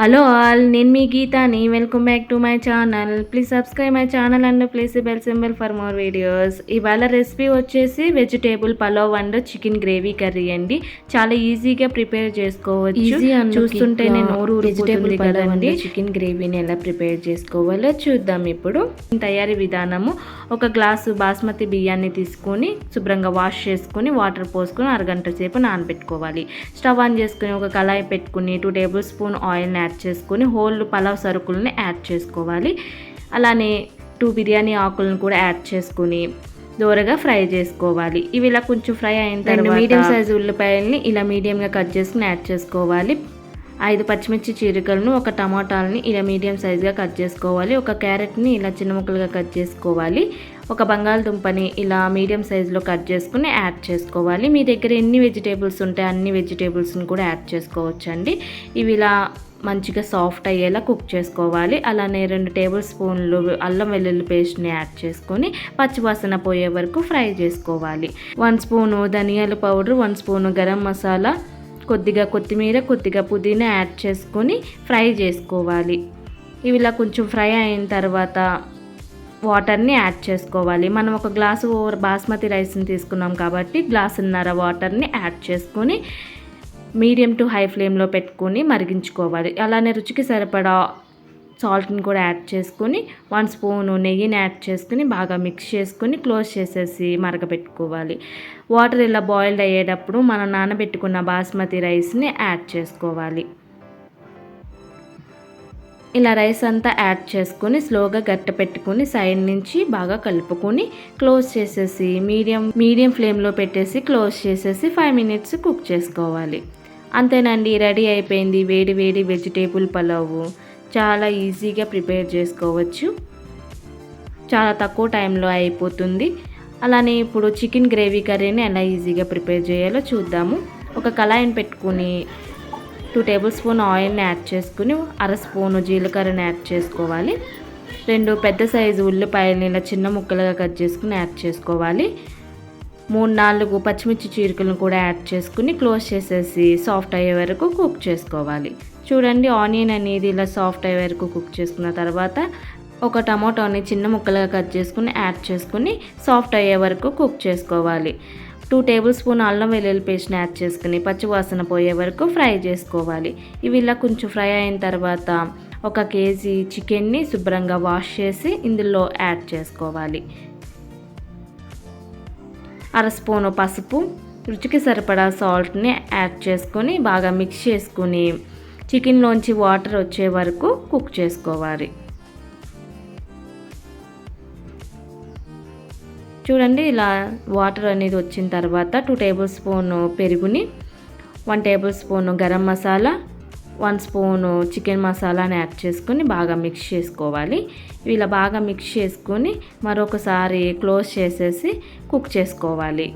Hello all నేను మీ గీతాని. Welcome back to my channel please subscribe my channel and please bell symbol for more videos ఇవాళ recipe వచ్చేసి vegetable pulao and chicken gravy curry అండి. చాలా ఈజీగా prepare చేసుకోవచ్చు. చూస్తుంటే నేను నోరు వెజిటేబుల్ కదండి. చికెన్ గ్రేవీని ఎలా ప్రిపేర్ చేసుకోవాలో చూద్దాం ఇప్పుడు. తయారీ విధానము ఒక గ్లాసు బాస్మతి బియ్యాన్ని తీసుకొని శుభ్రంగా వాష్ చేసుకొని వాటర్ పోసుకొని అరగంట సేపు నానబెట్టుకోవాలి. స్టవ్ ఆన్ చేసుకొని ఒక కళాయి పెట్టుకుని టూ టేబుల్ స్పూన్ ఆయిల్ని యాడ్ చేసుకొని హోల్ పలావ్ సరుకుల్ని యాడ్ చేసుకోవాలి. అలానే టూ బిర్యానీ ఆకులను కూడా యాడ్ చేసుకుని దూరగా ఫ్రై చేసుకోవాలి. ఇవి ఇలా కొంచెం ఫ్రై అయిన తర్వాత మీడియం సైజు ఉల్లిపాయల్ని ఇలా మీడియంగా కట్ చేసుకుని యాడ్ చేసుకోవాలి. ఐదు పచ్చిమిర్చి చీరికలను ఒక టమాటాలని ఇలా మీడియం సైజుగా కట్ చేసుకోవాలి. ఒక క్యారెట్ని ఇలా చిన్న ముక్కలుగా కట్ చేసుకోవాలి. ఒక బంగాళదుంపని ఇలా మీడియం సైజులో కట్ చేసుకుని యాడ్ చేసుకోవాలి. మీ దగ్గర ఎన్ని వెజిటేబుల్స్ ఉంటే అన్ని వెజిటేబుల్స్ని కూడా యాడ్ చేసుకోవచ్చండి. ఇవి ఇలా మంచిగా సాఫ్ట్ అయ్యేలా కుక్ చేసుకోవాలి. అలానే రెండు టేబుల్ స్పూన్లు అల్లం వెల్లుల్లి పేస్ట్ని యాడ్ చేసుకొని పచ్చివాసన పోయే వరకు ఫ్రై చేసుకోవాలి. వన్ స్పూను ధనియాల powder one spoon garam masala కొద్దిగా కొత్తిమీర కొద్దిగా పుదీనా యాడ్ చేసుకొని ఫ్రై చేసుకోవాలి. ఇవి ఇలా కొంచెం ఫ్రై అయిన తర్వాత వాటర్ని యాడ్ చేసుకోవాలి. మనం ఒక గ్లాసు బాస్మతి రైస్ని తీసుకున్నాం కాబట్టి గ్లాసున్నర వాటర్ని యాడ్ చేసుకొని మీడియం టు హై ఫ్లేమ్లో పెట్టుకొని మరిగించుకోవాలి. అలానే రుచికి సరిపడా సాల్ట్ని కూడా యాడ్ చేసుకొని వన్ స్పూను నెయ్యిని యాడ్ చేసుకుని బాగా మిక్స్ చేసుకొని క్లోజ్ చేసేసి మరగపెట్టుకోవాలి వాటర్ ఇలా బాయిల్డ్ అయ్యేటప్పుడు మనం నానబెట్టుకున్న బాస్మతి రైస్ని యాడ్ చేసుకోవాలి. ఇలా రైస్ అంతా యాడ్ చేసుకొని స్లోగా గట్ట పెట్టుకొని సైడ్ నుంచి బాగా కలుపుకొని క్లోజ్ చేసేసి మీడియం మీడియం ఫ్లేమ్లో పెట్టేసి క్లోజ్ చేసేసి ఫైవ్ మినిట్స్ కుక్ చేసుకోవాలి. అంతేనండి రెడీ అయిపోయింది. వేడి వేడి వెజిటేబుల్ పలావు. చాలా ఈజీగా ప్రిపేర్ చేసుకోవచ్చు. చాలా తక్కువ టైంలో అయిపోతుంది. అలానే ఇప్పుడు చికెన్ గ్రేవీ కర్రీని ఎలా ఈజీగా ప్రిపేర్ చేయాలో చూద్దాము. ఒక కళాయిని పెట్టుకుని టూ టేబుల్ స్పూన్ ఆయిల్ని యాడ్ చేసుకుని అర స్పూను జీలకర్రని యాడ్ చేసుకోవాలి. రెండు పెద్ద సైజు ఉల్లిపాయలని ఇలా చిన్న ముక్కలుగా కట్ చేసుకుని యాడ్ చేసుకోవాలి. మూడు నాలుగు పచ్చిమిర్చి చీరికలను కూడా యాడ్ చేసుకుని క్లోజ్ చేసేసి సాఫ్ట్ అయ్యే వరకు కుక్ చేసుకోవాలి. చూడండి ఆనియన్ అనేది ఇలా సాఫ్ట్ అయ్యే వరకు కుక్ చేసుకున్న తర్వాత ఒక టమాటోని చిన్న ముక్కలుగా కట్ చేసుకుని యాడ్ చేసుకుని సాఫ్ట్ అయ్యే వరకు కుక్ చేసుకోవాలి. టూ టేబుల్ స్పూన్ అల్లం వెల్లుల్లి పేస్ట్ని యాడ్ చేసుకుని పచ్చివాసన పోయే వరకు ఫ్రై చేసుకోవాలి. ఇవి ఇలా కొంచెం ఫ్రై అయిన తర్వాత ఒక కేజీ చికెన్ని శుభ్రంగా వాష్ చేసి ఇందులో యాడ్ చేసుకోవాలి. అర స్పూను పసుపు రుచికి సరిపడా సాల్ట్ని యాడ్ చేసుకొని బాగా మిక్స్ చేసుకుని చికెన్లోంచి వాటర్ వచ్చే వరకు కుక్ చేసుకోవాలి. చూడండి ఇలా వాటర్ అనేది వచ్చిన తర్వాత టూ టేబుల్ స్పూన్ పెరుగుని one tablespoon garam masala one spoon chicken మసాలాని యాడ్ చేసుకొని బాగా మిక్స్ చేసుకోవాలి. ఇలా బాగా మిక్స్ చేసుకొని మరొకసారి క్లోజ్ చేసేసి కుక్ చేసుకోవాలి.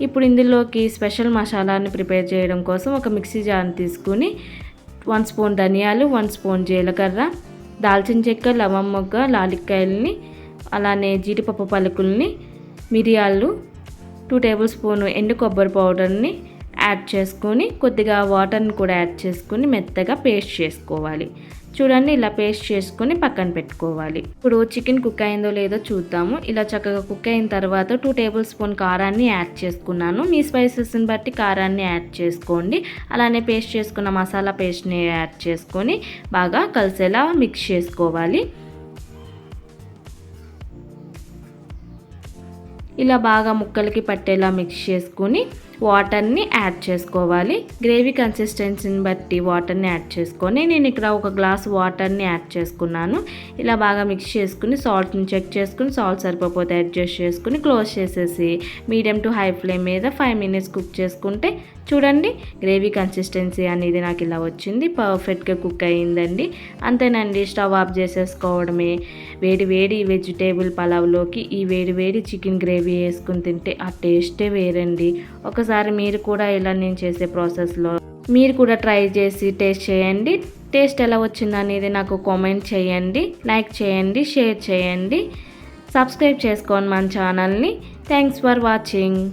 ఇప్పుడు ఇందులోకి స్పెషల్ మసాలాని ప్రిపేర్ చేయడం కోసం ఒక మిక్సీ జార్ని తీసుకుని వన్ స్పూన్ ధనియాలు వన్ స్పూన్ జీలకర్ర దాల్చిన చెక్క లవం మొగ్గ లాలిక్కాయలని అలానే జీడిపప్పు పలుకుల్ని మిరియాలు టూ టేబుల్ స్పూన్ ఎండు కొబ్బరి పౌడర్ని యాడ్ చేసుకొని కొద్దిగా వాటర్ని కూడా యాడ్ చేసుకొని మెత్తగా పేస్ట్ చేసుకోవాలి. చూడండి ఇలా పేస్ట్ చేసుకొని పక్కన పెట్టుకోవాలి. ఇప్పుడు చికెన్ కుక్ అయిందో లేదో చూద్దాము. ఇలా చక్కగా కుక్ అయిన తర్వాత టూ టేబుల్ స్పూన్ కారాన్ని యాడ్ చేసుకున్నాను. మీ స్పైసెస్ని బట్టి కారాన్ని యాడ్ చేసుకోండి. అలానే పేస్ట్ చేసుకున్న మసాలా పేస్ట్ని యాడ్ చేసుకొని బాగా కలిసేలా మిక్స్ చేసుకోవాలి. ఇలా బాగా ముక్కలకి పట్టేలా మిక్స్ చేసుకొని వాటర్ని యాడ్ చేసుకోవాలి. గ్రేవీ కన్సిస్టెన్సీని బట్టి వాటర్ని యాడ్ చేసుకొని నేను ఇక్కడ ఒక గ్లాస్ వాటర్ని యాడ్ చేసుకున్నాను. ఇలా బాగా మిక్స్ చేసుకుని సాల్ట్ని చెక్ చేసుకుని సాల్ట్ సరిపోతే అడ్జస్ట్ చేసుకుని క్లోజ్ చేసేసి మీడియం టు హై ఫ్లేమ్ మీద ఫైవ్ మినిట్స్ కుక్ చేసుకుంటే చూడండి గ్రేవీ కన్సిస్టెన్సీ అనేది నాకు ఇలా వచ్చింది. పర్ఫెక్ట్గా కుక్ అయ్యిందండి అంతేనండి స్టవ్ ఆఫ్ చేసేసుకోవడమే. వేడి వేడి వెజిటేబుల్ పలావ్లోకి ఈ వేడి వేడి చికెన్ గ్రేవీ వేసుకుని తింటే ఆ టేస్టే వేరండి. ఒకసారి మీరు కూడా ఇలా నేను చేసే ప్రాసెస్లో మీరు కూడా ట్రై చేసి టేస్ట్ చేయండి. టేస్ట్ ఎలా వచ్చింది అనేది నాకు కామెంట్ చేయండి. లైక్ చేయండి షేర్ చేయండి. సబ్స్క్రైబ్ చేసుకోండి మన ఛానల్ని. Thanks for watching.